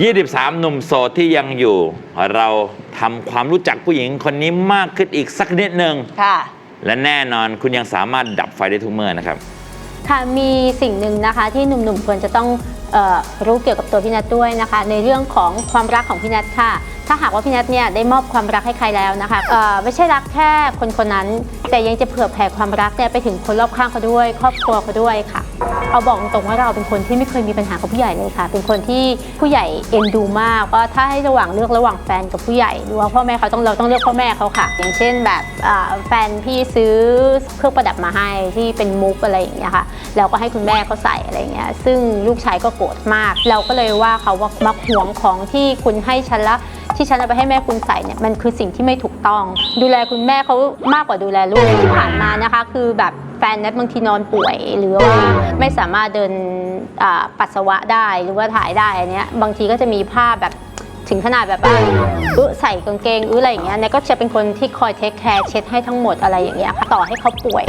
23 หนุ่มโสดที่ยังอยู่ เราทำความรู้จักผู้หญิงคนนี้มากขึ้นอีกสักนิดหนึ่งค่ะ และแน่นอนคุณยังสามารถดับไฟได้ทุกเมื่อนะครับ ค่ะมีสิ่งหนึ่งนะคะที่หนุ่มๆควรจะต้องเออรู้เกี่ยวกับตัวพี่นัทด้วยนะคะ ในเรื่องของความรักของพี่นัทค่ะ ถ้าหากว่าพี่นัทเนี่ยได้มอบความรักให้ใครแล้วนะคะเอ่อไม่ใช่รักแค่คนคนนั้น แต่ยังจะเผื่อแผ่ความรักเนี่ยไปถึงคนรอบข้างเขาด้วย ครอบครัวเขาด้วยค่ะ เอาบอกตรงๆว่าเราเป็นคนที่ไม่เคยมีปัญหากับผู้ใหญ่เลยค่ะ เป็นคนที่ผู้ใหญ่เอ็นดูมากว่าถ้าให้ระหว่างเลือกระหว่างแฟนกับผู้ใหญ่หรือว่าพ่อแม่เขาต้องเราต้องเลือกพ่อแม่เขาค่ะ อย่างเช่นแบบแฟนพี่ซื้อเครื่องประดับมาให้ที่เป็นมุกอะไรอย่างเงี้ยค่ะแล้วก็ให้คุณแม่เขาใส่อะไรเงี้ยซึ่งลูกชายก็โกรธมาก เราก็เลยว่าเขาว่ามาหวงของที่คุณให้ฉันละ ที่ฉันเอาไปให้แม่คุณใส่เนี่ยมันคือสิ่งที่ไม่ถูกต้อง ดูแลคุณแม่เขามากกว่าดูแลลูกที่ผ่านมานะคะ คือแบบแฟนนัทบางทีนอนป่วย หรือว่าไม่สามารถเดินปัสสาวะได้หรือว่าถ่ายได้อันเนี้ยบางทีก็จะมีภาพแบบ ถึงขนาดแบบว่าอึใส่กางเกงอึอะไรอย่างเงี้ยเนี่ยก็จะเป็นคนที่คอยเทคแคร์เช็ดให้ทั้งหมดอะไรอย่างเงี้ยค่ะต่อให้เขาป่วย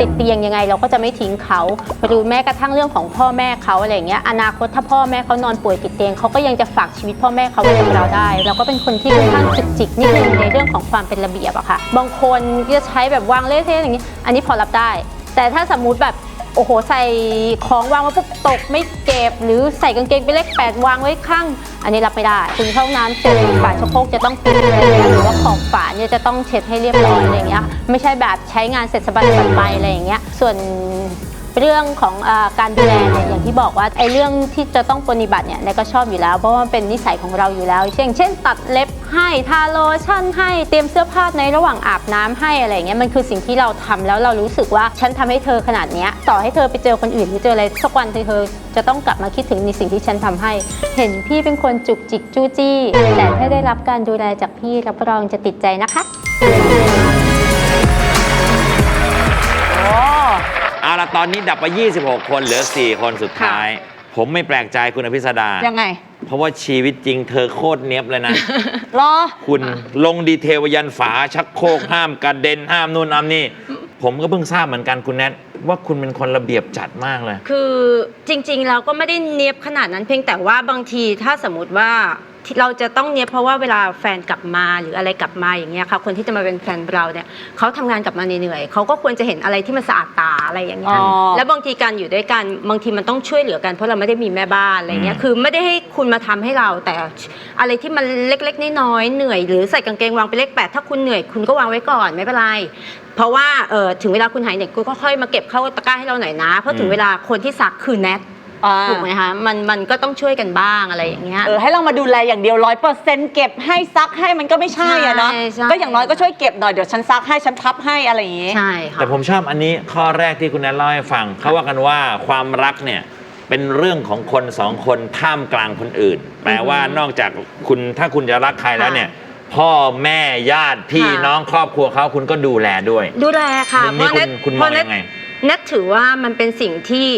ติดเตียงยังไงเราก็จะไม่ทิ้งเขาหรือแม้กระทั่งเรื่องของพ่อแม่เขาอะไรอย่างเงี้ยอนาคตถ้าพ่อแม่เขานอนป่วยติดเตียงเขาก็ยังจะฝากชีวิตพ่อแม่เขาไว้กับเราได้ เราก็เป็นคนที่ค่อนข้างจุกจิกนิดนึงในเรื่องของความเป็นระเบียบอะค่ะบางคนจะใช้แบบวางเละเทะอย่างงี้อันนี้พอรับได้ แต่ถ้าสมมุติแบบ โอ้โห ใส่ของวางไว้ปุ๊บตกไม่เก็บ หรือใส่กางเกงไปเลขแปดวางไว้ข้าง อันนี้รับไม่ได้คุณเข้าน้ำเจอฝาชกโครกจะต้องปิดเลยหรือว่าขอบฝาเนี่ยจะต้องเช็ดให้เรียบร้อยอะไรอย่างเงี้ยไม่ใช่แบบใช้งานเสร็จสบายๆไปอะไรอย่างเงี้ยส่วน เรื่องของอการดูแลเนี่ยอย่างที่บอกว่าไอ้เรื่องที่จะต้องปฏิบัติเนี่ยนายก็ชอบอยู่แล้ว เพราะว่าเป็นนิสัยของเราอยู่แล้วเช่นเช่น ตัดเล็บให้ทาโลชั่นให้เตรียมเสื้อผ้าในระหว่างอาบน้ำให้อะไรเงี้ยมันคือสิ่งที่เราทำแล้วเรารู้สึกว่าฉันทำให้เธอขนาดเนี้ยต่อให้เธอไปเจอคนอื่นหรือเจออะไรสักวันเธอจะต้องกลับมาคิดถึงในสิ่งที่ฉันทำให้ เห็นพี่เป็นคนจุกจิกจู้จี้แต่ถ้าได้รับการดูแลจากพี่รับรองจะติดใจนะคะ ละตอนนี้ดับไป 26 คนเหลือ 4 คนสุดท้าย ผมไม่แปลกใจคุณอภิสดายังไง เพราะว่าชีวิตจริงเธอโคตรเนี้ยบเลยนะ รอ คุณลงดีเทลยันฝาชักโครกห้ามกระเด็นห้ามนู่นห้ามนี่ ผมก็เพิ่งทราบเหมือนกันคุณแนทว่าคุณเป็นคนระเบียบจัดมากเลย คือจริงๆเราก็ไม่ได้เนียบขนาดนั้นเพียงแต่ว่าบางทีถ้าสมมติว่าที่ เราจะต้องเนียบเพราะว่าเวลาแฟนกลับมาหรืออะไรกลับมาอย่างเงี้ยค่ะคนที่จะมาเป็นแฟนเราเนี่ยเขาทำงานกลับมาเหนื่อยๆเขาก็ควรจะเห็นอะไรที่มันสะอาดตาอะไรอย่างเงี้ยอ๋อแล้วบางทีการอยู่ด้วยกันบางทีมันต้องช่วยเหลือกันเพราะเราไม่ได้มีแม่บ้านอะไรเงี้ยอืมคือไม่ได้ให้คุณมาทำให้เราแต่อะไรที่มันเล็กๆน้อยๆเหนื่อยหรือใส่กางเกงวางไปเลขแปดถ้าคุณเหนื่อยคุณก็วางไว้ก่อนไม่เป็นไรเพราะว่าเออถึงเวลาคุณหายเหนื่อยคุณก็ค่อยมาเก็บเข้าตะกร้าให้เราหน่อยนะเพราะถึงเวลาคนที่ซักคือแนท อ่า ถูกไหมคะมันมันก็ต้องช่วยกันบ้างอะไรอย่างเงี้ย เออให้เรามาดูแลอย่างเดียวร้อยเปอร์เซ็นต์เก็บให้ซักให้มันก็ไม่ใช่อะเนาะใช่ใช่ ก็อย่างน้อยก็ช่วยเก็บหน่อยเดี๋ยวฉันซักให้ฉันพับให้อะไรอย่างงี้ ใช่ค่ะ แต่ผมชอบอันนี้ข้อแรกที่คุณแนทเล่าให้ฟังเขาว่ากันว่าความรักเนี่ยเป็นเรื่องของคนสองคนท่ามกลางคนอื่นแปลว่านอกจากคุณถ้าคุณจะรักใครแล้วเนี่ยพ่อแม่ญาติพี่ค่ะ น้องครอบครัวเขาคุณก็ดูแลด้วย ดูแลค่ะมุมนี้เพราะคุณคุณมองเพราะยังไงเน็ตถือว่ามันเป็นสิ่งที่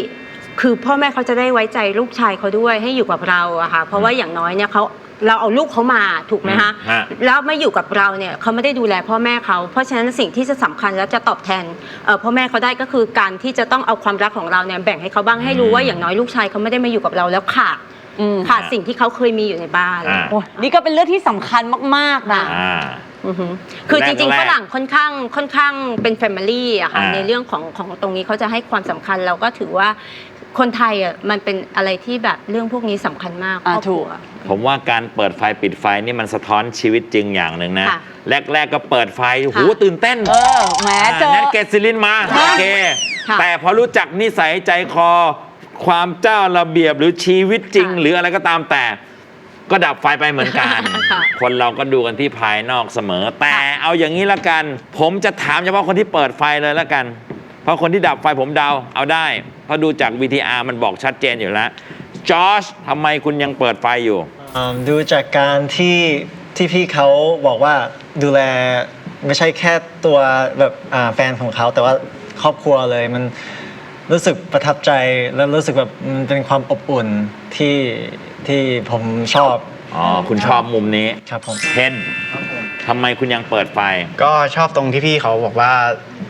คือพ่อแม่เขาจะได้ไว้ใจลูกชายเขาด้วยให้อยู่กับเราอะค่ะเพราะว่าอย่างน้อยเนี่ยเขาเราเอาลูกเขามาถูกไหมคะฮะ แล้วมาอยู่กับเราเนี่ยเขาไม่ได้ดูแลพ่อแม่เขาเพราะฉะนั้นสิ่งที่จะสำคัญและจะตอบแทนเอ่อพ่อแม่เขาได้ก็คือการที่จะต้องเอาความรักของเราเนี่ยแบ่งให้เขาบ้างให้รู้ว่าอย่างน้อยลูกชายเขาไม่ได้มาอยู่กับเราแล้วขาดอืม ขาดสิ่งที่เขาเคยมีอยู่ในบ้าน อ่า โอ้ยนี่ก็เป็นเรื่องที่สำคัญมาก ๆ นะ อ่า อือหือคือจริงแรกๆๆฝรั่งค่อนข้างค่อนข้างเป็นแฟมิลี่อะค่ะอ่าในเรื่องของของตรงนี้เขาจะให้ความสำคัญเราก็ถือว่า คนไทยอะมันเป็นอะไรที่แบบเรื่องพวกนี้สำคัญมากอ่าครอบครัวถูกผมว่าการเปิดไฟปิดไฟนี่มันสะท้อนชีวิตจริงอย่างหนึ่งนะ ค่ะแรก ๆ ก็เปิดไฟหูค่ะตื่นเต้นเออแหมเจอแนทเกซิลินมาโอเค ค่ะแต่พอรู้จักนิสัยใจคอ ความเจ้าระเบียบหรือชีวิตจริง ค่ะหรืออะไรก็ตามแต่ ก็ดับไฟไปเหมือนกัน ค่ะคนเราก็ดูกันที่ภายนอกเสมอ แต่เอาอย่างนี้ละกัน ผมจะถามเฉพาะคนที่เปิดไฟเลยละกันเพ ราะคนที่ดับไฟผมเดาเอาได้ เพราะดูจาก VTR มันบอกชัดเจนอยู่แล้วจอชทำไมคุณยังเปิดไฟอยู่อืมดูจากการที่ที่พี่เขาบอกว่าดูแลไม่ใช่แค่ตัวแบบอ่าแฟนของเขาแต่ว่าครอบครัวเลยมันรู้สึกประทับใจแล้วรู้สึกแบบมันเป็นความอบอุ่นที่ที่ผมชอบอ๋อ คุณชอบมุมนี้ ครับผมเทนทำไมคุณยังเปิดไฟ ก็ชอบตรงที่พี่เขาบอกว่า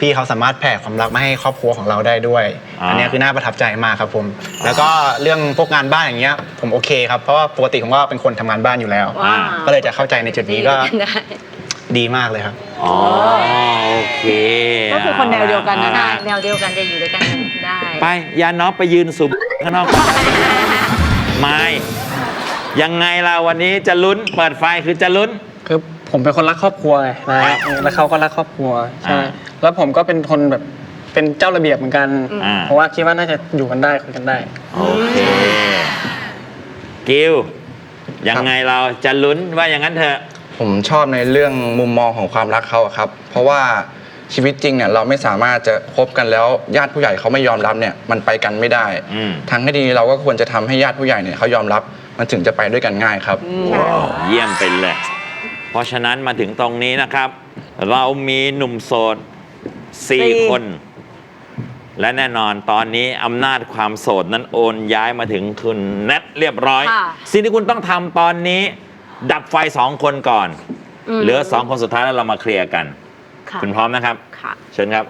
พี่เขาสามารถแผ่ความรักมาให้ครอบครัวของเราได้ด้วย อ่า อันเนี้ยคือน่าประทับใจมากครับผม แล้วก็เรื่องพวกงานบ้านอย่างเงี้ยผมโอเคครับเพราะว่าปกติผมก็เป็นคนทำงานบ้านอยู่แล้ว ว้าว ก็เลยจะเข้าใจในจุดนี้ก็ได้ ดีมากเลยครับ อ๋อโอเคก็คือคนแนวเดียวกันนะ ได้แนวเดียวกันจะอยู่ด้วยกันได้ ไปยาน้องไปยืนสูบข้างนอกก่อนไม่ยังไงล่ะวันนี้จะลุ้นเปิดไฟคือจะลุ้น คือ ผมเป็นคนรักครอบครัวไงนะครับเออแล้วเขาก็รักครอบครัวใช่อ่าแล้วผมก็เป็นคนแบบเป็นเจ้าระเบียบเหมือนกัน อ่า เพราะว่าคิดว่าน่าจะอยู่กันได้คุยกันได้ โอเค กิวยังไงเราจะลุ้นว่าอย่างนั้นเถอะ ผมชอบในเรื่องมุมมองของความรักเขาอะครับ เพราะว่าชีวิตจริงเนี่ยเราไม่สามารถจะคบกันแล้วญาติผู้ใหญ่เขาไม่ยอมรับเนี่ยมันไปกันไม่ได้อืม ทางที่ดีเราก็ควรจะทำให้ญาติผู้ใหญ่เนี่ยเขายอมรับมันถึงจะไปด้วยกันง่ายครับเยี่ยมไปเลย เพราะฉะนั้นมาถึงตรงนี้นะครับ เรามีหนุ่มโสดสี่4คน และแน่นอนตอนนี้อำนาจความโสดนั้นโอนย้ายมาถึงคุณแนทเรียบร้อย ค่ะ สิ่งที่คุณต้องทำตอนนี้ ดับไฟสองคนก่อนเหลือสองคนสุดท้ายแล้วเรามาเคลียร์กัน ค่ะคุณพร้อมนะครับ ค่ะ เชิญครับ